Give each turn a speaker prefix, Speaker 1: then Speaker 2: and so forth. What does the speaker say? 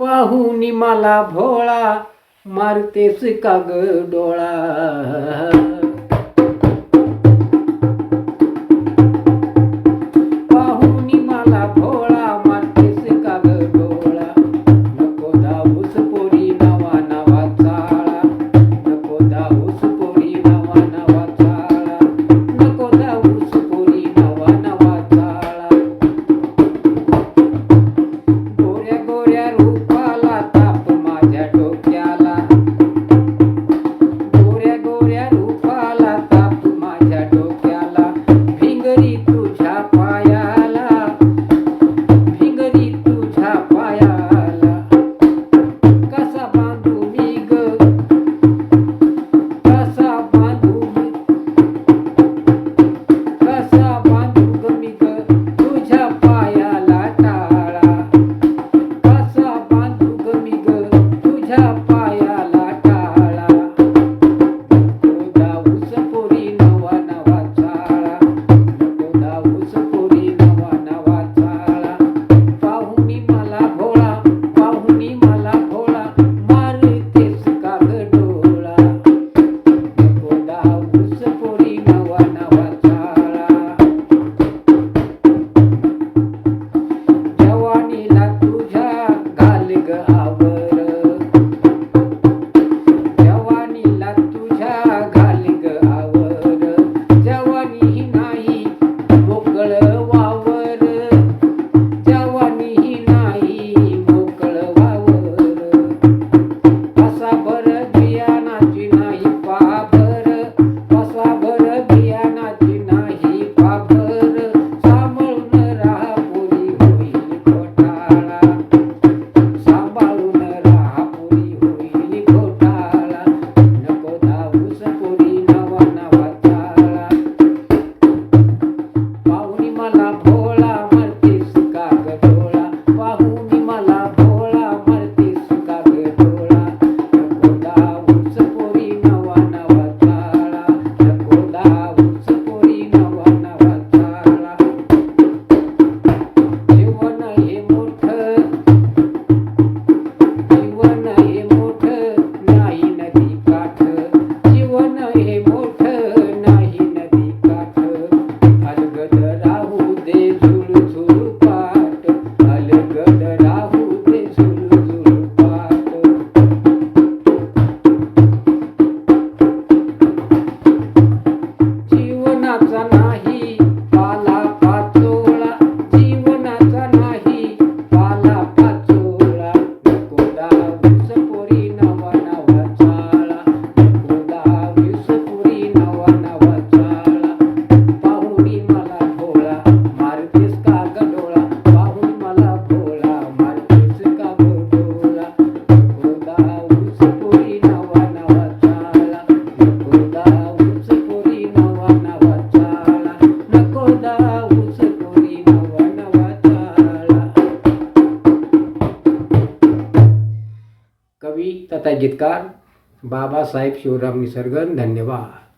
Speaker 1: पाहुनी मला भोळा मारतेस का ग डोळा? saborear. पाहुणी मला भोळा म्हणतेस का गोळा पाहू कवी तथा गीतकार बाबासाहेब शिवराम निसर्गन धन्यवाद.